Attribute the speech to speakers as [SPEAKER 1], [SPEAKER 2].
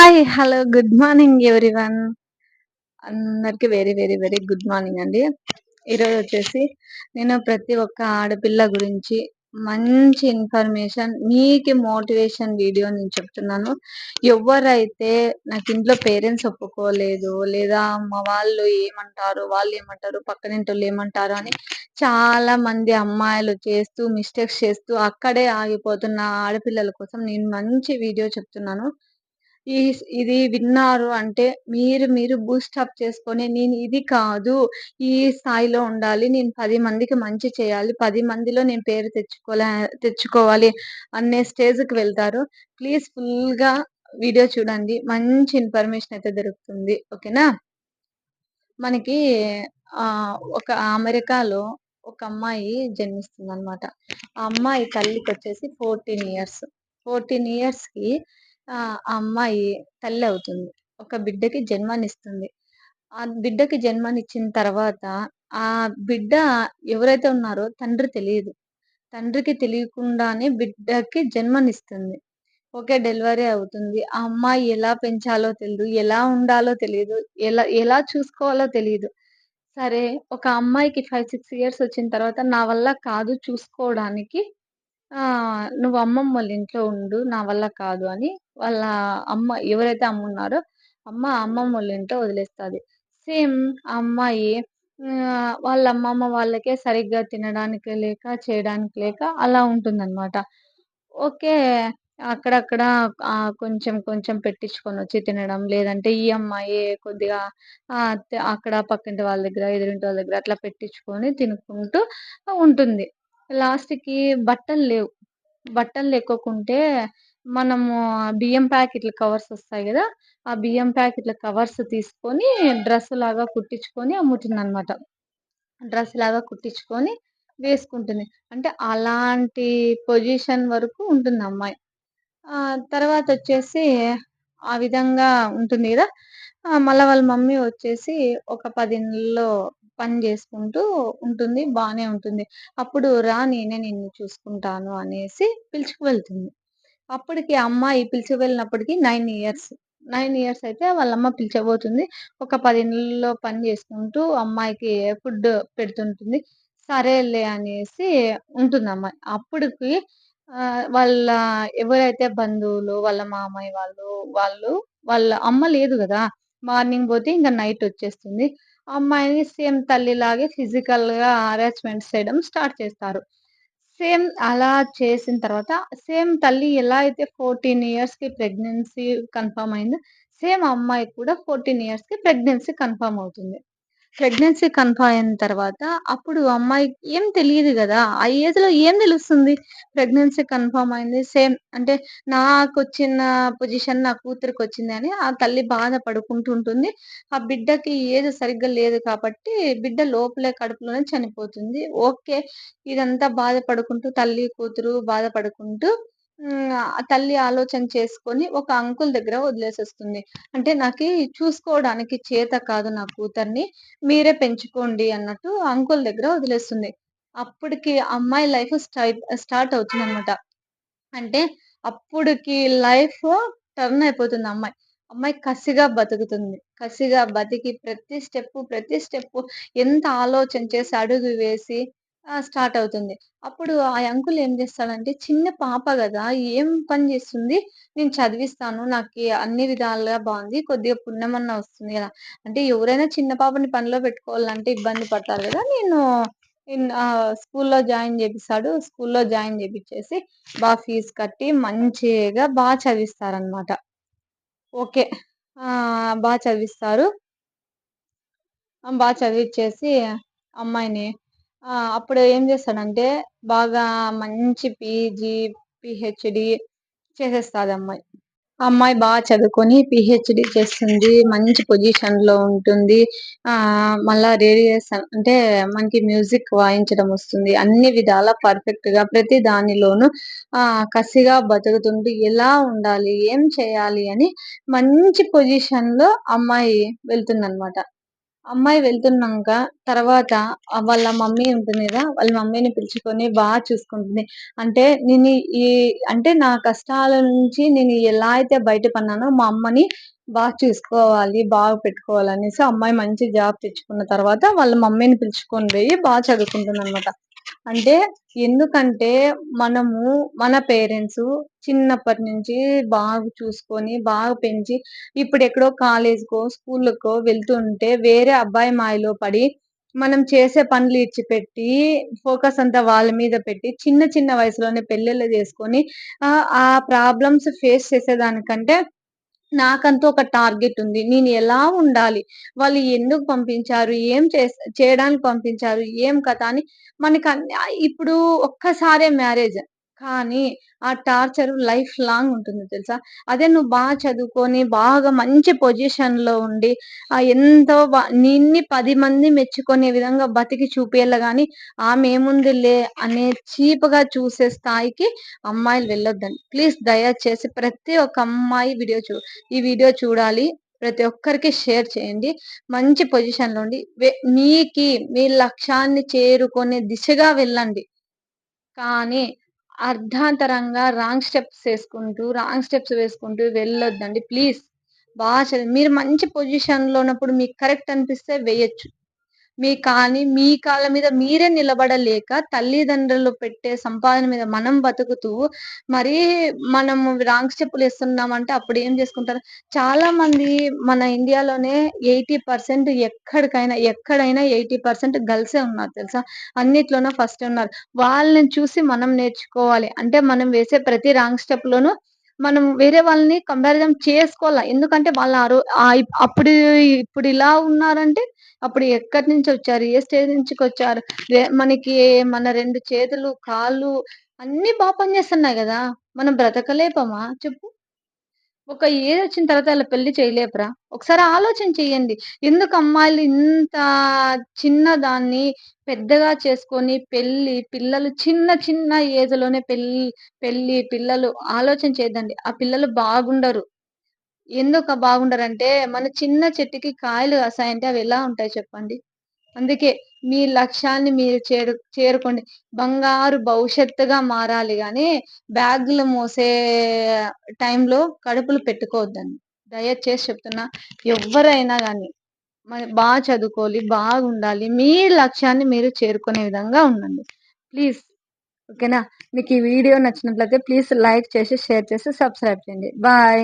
[SPEAKER 1] Hi hello good morning everyone అందరికి very very very good morning అండి. ఈరోజు వచ్చేసి నేను ప్రతి ఒక్క ఆడపిల్ల గురించి మంచి ఇన్ఫర్మేషన్ మీకు మోటివేషన్ వీడియో నేను చెప్తున్నాను. ఎవరైతే నాకు ఇంట్లో పేరెంట్స్ ఒప్పుకోలేదు లేదా మా వాళ్ళు ఏమంటారు వాళ్ళు ఏమంటారు పక్కనింటోళ్ళు ఏమంటారు అని చాలా మంది అమ్మాయిలు చేస్తూ మిస్టేక్స్ చేస్తూ అక్కడే ఆగిపోతున్న ఆడపిల్లల కోసం నేను మంచి వీడియో చెప్తున్నాను. ఈ ఇది విన్నారు అంటే మీరు మీరు బూస్టప్ చేసుకొని నేను ఇది కాదు ఈ స్థాయిలో ఉండాలి నేను పది మందికి మంచి చేయాలి పది మందిలో నేను పేరు తెచ్చుకోలే తెచ్చుకోవాలి అనే స్టేజ్కి వెళ్తారు. ప్లీజ్ ఫుల్గా వీడియో చూడండి మంచి ఇన్ఫర్మేషన్ అయితే దొరుకుతుంది ఓకేనా? మనకి ఒక అమెరికాలో ఒక అమ్మాయి జన్మిస్తుంది అనమాట ఆ అమ్మాయి తల్లికి వచ్చేసి ఫోర్టీన్ ఇయర్స్ ఫోర్టీన్ ఇయర్స్కి ఆ అమ్మాయి తల్లి అవుతుంది. ఒక బిడ్డకి జన్మనిస్తుంది. ఆ బిడ్డకి జన్మనిచ్చిన తర్వాత ఆ బిడ్డ ఎవరైతే ఉన్నారో తండ్రి తెలియదు. తండ్రికి తెలియకుండానే బిడ్డకి జన్మనిస్తుంది. ఓకే డెలివరీ అవుతుంది. ఆ అమ్మాయి ఎలా పెంచాలో తెలియదు ఎలా ఉండాలో తెలియదు ఎలా ఎలా చూసుకోవాలో తెలియదు సరే ఒక అమ్మాయికి ఫైవ్ సిక్స్ ఇయర్స్ వచ్చిన తర్వాత నా వల్ల కాదు చూసుకోవడానికి నువ్వు అమ్మమ్మ వాళ్ళ ఇంట్లో ఉండు నా వల్ల కాదు అని వాళ్ళ అమ్మ ఎవరైతే అమ్మ ఉన్నారో అమ్మ అమ్మమ్మ వాళ్ళ ఇంట్లో వదిలేస్తుంది. సేమ్ ఆ అమ్మాయి వాళ్ళ అమ్మమ్మ వాళ్ళకే సరిగ్గా తినడానికి లేక చేయడానికి లేక అలా ఉంటుందన్నమాట. ఓకే అక్కడక్కడ కొంచెం కొంచెం పెట్టించుకొని వచ్చి తినడం లేదంటే ఈ అమ్మాయి కొద్దిగా అక్కడ పక్కింటి వాళ్ళ దగ్గర ఎదురింటి వాళ్ళ దగ్గర అట్లా పెట్టించుకొని తినుకుంటూ ఉంటుంది. లాస్ట్కి బట్టలు లేవు. బట్టలు లేకుంటే మనము బియ్యం ప్యాకెట్ల కవర్స్ వస్తాయి కదా ఆ బియ్యం ప్యాకెట్ల కవర్స్ తీసుకొని డ్రెస్ లాగా కుట్టించుకొని అమ్ముతుంది అనమాట డ్రెస్ లాగా కుట్టించుకొని వేసుకుంటుంది. అంటే అలాంటి పొజిషన్ వరకు ఉంటుంది అమ్మాయి. తర్వాత వచ్చేసి ఆ విధంగా ఉంటుంది కదా మళ్ళీ వాళ్ళ మమ్మీ వచ్చేసి ఒక పది నెలల్లో పని చేసుకుంటూ ఉంటుంది బాగానే ఉంటుంది. అప్పుడు రా నేనే నిన్ను చూసుకుంటాను అనేసి పిలుచుకు వెళ్తుంది. అప్పటికి అమ్మాయి పిలిచి వెళ్ళినప్పటికీ నైన్ ఇయర్స్ నైన్ ఇయర్స్ అయితే వాళ్ళమ్మ పిలిచబోతుంది. ఒక పది నెలల్లో పని చేసుకుంటూ అమ్మాయికి ఫుడ్ పెడుతుంటుంది. సరేలే అనేసి ఉంటుంది అమ్మాయి అప్పటికి వాళ్ళ ఎవరైతే బంధువులు వాళ్ళ మామయ్య వాళ్ళు వాళ్ళు వాళ్ళ అమ్మ లేదు కదా. మార్నింగ్ పోతే ఇంకా నైట్ వచ్చేస్తుంది. అమ్మాయిని సేమ్ తల్లిలాగే ఫిజికల్గా అరేంజ్మెంట్స్ చేయడం స్టార్ట్ చేస్తారు. సేమ్ అలా చేసిన తర్వాత సేమ్ తల్లి ఎలా అయితే ఫోర్టీన్ ఇయర్స్కి ప్రెగ్నెన్సీ కన్ఫర్మ్ అయిందో సేమ్ అమ్మాయి కూడా ఫోర్టీన్ ఇయర్స్కి ప్రెగ్నెన్సీ కన్ఫర్మ్ అవుతుంది. ప్రెగ్నెన్సీ కన్ఫర్మ్ అయిన తర్వాత అప్పుడు అమ్మాయికి ఏం తెలియదు కదా ఆ ఏజ్లో ఏం తెలుస్తుంది? ప్రెగ్నెన్సీ కన్ఫర్మ్ అయింది సేమ్ అంటే నాకు వచ్చిన పొజిషన్ నా కూతురికి వచ్చింది అని ఆ తల్లి బాధ పడుకుంటుంటుంది ఆ బిడ్డకి ఏది సరిగ్గా లేదు కాబట్టి బిడ్డ లోపలే కడుపులోనే చనిపోతుంది. ఓకే ఇదంతా బాధపడుకుంటూ తల్లి కూతురు బాధపడుకుంటూ తల్లి ఆలోచన చేసుకొని ఒక అంకుల్ దగ్గర వదిలేసేస్తుంది. అంటే నాకు చూసుకోవడానికి చేత కాదు నా కూతుర్ని మీరే పెంచుకోండి అన్నట్టు అంకుల్ దగ్గర వదిలేస్తుంది. అప్పటికి అమ్మాయి లైఫ్ స్టార్ట్ స్టార్ట్ అవుతుంది అనమాట అంటే అప్పటికి లైఫ్ టర్న్ అయిపోతుంది అమ్మాయి. అమ్మాయి కసిగా బతుకుతుంది. కసిగా బతికి ప్రతి స్టెప్ ప్రతి స్టెప్ ఎంత ఆలోచన చేసి అడుగు వేసి స్టార్ట్ అవుతుంది. అప్పుడు ఆ అంకుల్ ఏం చేస్తాడంటే చిన్న పాప కదా ఏం పని చేస్తుంది? నేను చదివిస్తాను నాకు అన్ని విధాలుగా బాగుంది కొద్దిగా పుణ్యమన్నా వస్తుంది కదా. అంటే ఎవరైనా చిన్న పాపని పనిలో పెట్టుకోవాలంటే ఇబ్బంది పడతారు కదా నేను స్కూల్లో జాయిన్ చేపిస్తాడు స్కూల్లో జాయిన్ చేపించేసి బాగా ఫీజు కట్టి మంచిగా బాగా చదివిస్తారనమాట ఓకే. బాగా చదివిస్తారు. బాగా చదివిచ్చేసి అమ్మాయిని అప్పుడు ఏం చేస్తాడంటే బాగా మంచి పీజీ పిహెచ్డి చేసేస్తాది అమ్మాయి. అమ్మాయి బాగా చదువుకొని పిహెచ్డి చేస్తుంది మంచి పొజిషన్లో ఉంటుంది. మళ్ళా రేడియేషన్ అంటే మనకి మ్యూజిక్ వాయించడం వస్తుంది. అన్ని విధాల పర్ఫెక్ట్గా ప్రతి దానిలోనూ కసిగా బతుకుతుంటూ ఎలా ఉండాలి ఏం చేయాలి అని మంచి పొజిషన్లో అమ్మాయి వెళ్తుందనమాట అమ్మాయి వెళ్తున్నాక తర్వాత వాళ్ళ మమ్మీ ఉంటుంది కదా వాళ్ళ మమ్మీని పిలుచుకొని బాగా చూసుకుంటుంది. అంటే నేను ఈ అంటే నా కష్టాల నుంచి నేను ఎలా అయితే బయటపడినానో మా అమ్మని బాగా చూసుకోవాలి బాగా పెట్టుకోవాలి అనేసి అమ్మాయి మంచి జాబ్ తెచ్చుకున్న తర్వాత వాళ్ళ మమ్మీని పిలుచుకొని పోయి బాగా చదువుకుంటుంది అనమాట అంటే ఎందుకంటే మనము మన పేరెంట్స్ చిన్నప్పటి నుంచి బాగా చూసుకొని బాగా పెంచి ఇప్పుడు ఎక్కడో కాలేజ్కో స్కూళ్ళకో వెళ్తుంటే వేరే అబ్బాయి మాయలో పడి మనం చేసే పనులు ఇచ్చిపెట్టి ఫోకస్ అంతా వాళ్ళ మీద పెట్టి చిన్న చిన్న వయసులోనే పెళ్ళిళ్ళు చేసుకొని ఆ ప్రాబ్లమ్స్ ఫేస్ చేసేదానికంటే నాకంటూ ఒక టార్గెట్ ఉంది. నేను ఎలా ఉండాలి? వాళ్ళు ఎందుకు పంపించారు? ఏం చేయడానికి పంపించారు? ఏం కథ అని మనకి ఇప్పుడు ఒక్కసారే మ్యారేజ్. కానీ ఆ టార్చర్ లైఫ్ లాంగ్ ఉంటుంది తెలుసా? అదే నువ్వు బాగా చదువుకొని బాగా మంచి పొజిషన్లో ఉండి ఆ ఎంతో నిన్ని పది మంది మెచ్చుకునే విధంగా బతికి చూపేయాల గాని ఆమె ఏముందిలే అనే చీప్గా చూసే స్థాయికి అమ్మాయిలు వెళ్ళొద్దండి. ప్లీజ్ దయచేసి ప్రతి ఒక్క అమ్మాయి వీడియో చూ ఈ వీడియో చూడాలి. ప్రతి ఒక్కరికి షేర్ చేయండి. మంచి పొజిషన్లో ఉండి మీకి మీ లక్ష్యాన్ని చేరుకునే దిశగా వెళ్ళండి. కానీ అర్ధాంతరంగా రాంగ్ స్టెప్స్ వేసుకుంటూ రాంగ్ స్టెప్స్ వేసుకుంటూ వెళ్ళొద్దండి. ప్లీజ్ బాగా మీరు మంచి పొజిషన్లో ఉన్నప్పుడు మీకు కరెక్ట్ అనిపిస్తే వేయచ్చు. మీ కానీ మీ కాళ్ళ మీద మీరే నిలబడలేక తల్లిదండ్రులు పెట్టే సంపాదన మీద మనం బతుకుతూ మరి మనము రాంగ్ స్టెప్పులు ఇస్తున్నామంటే అప్పుడు ఏం చేసుకుంటారు? చాలా మంది మన ఇండియాలోనే ఎయిటీ పర్సెంట్ ఎక్కడికైనా ఎక్కడైనా ఎయిటీ పర్సెంట్ గర్ల్సే ఉన్నారు తెలుసా? అన్నిట్లోనూ ఫస్ట్ ఉన్నారు. వాళ్ళని చూసి మనం నేర్చుకోవాలి. అంటే మనం వేసే ప్రతి రాంగ్ స్టెప్ లోనూ మనం వేరే వాళ్ళని కంపారిజన్ చేసుకోవాలా? ఎందుకంటే వాళ్ళ అప్పుడు ఇప్పుడు ఇలా ఉన్నారంటే అప్పుడు ఎక్కడి నుంచి వచ్చారు? ఏ స్టేజ్ నుంచి వచ్చారు? మనకి మన రెండు చేతులు కాళ్ళు అన్ని బాగా పనిచేస్తున్నాయి కదా? మనం బ్రతకలేపమా? చెప్పు. ఒక ఏజ్ వచ్చిన తర్వాత అలా పెళ్ళి చేయలేపురా. ఒకసారి ఆలోచన చెయ్యండి. ఎందుకు అమ్మాయిలు ఇంత చిన్న దాన్ని పెద్దగా చేసుకొని పెళ్ళి పిల్లలు చిన్న చిన్న ఏజ్లోనే పెళ్ళి పెళ్ళి పిల్లలు ఆలోచన చేయదండి ఆ పిల్లలు బాగుండరు. ఎందుకు బాగుండరంటే మన చిన్న చెట్టుకి కాయలు కాసాయంటే అవి ఎలా ఉంటాయి చెప్పండి? అందుకే మీ లక్ష్యాన్ని మీరు చేరు చేరుకోండి. బంగారు భవిష్యత్తుగా మారాలి కానీ బ్యాగులు మోసే టైంలో కడుపులు పెట్టుకోవద్దండి. దయచేసి చెప్తున్నా ఎవరైనా కానీ మరి బాగా చదువుకోవాలి బాగుండాలి మీ లక్ష్యాన్ని మీరు చేరుకునే విధంగా ఉండండి. ప్లీజ్ ఓకేనా? మీకు ఈ వీడియో నచ్చినట్లయితే ప్లీజ్ లైక్ చేసి షేర్ చేసి సబ్స్క్రైబ్ చేయండి. బాయ్.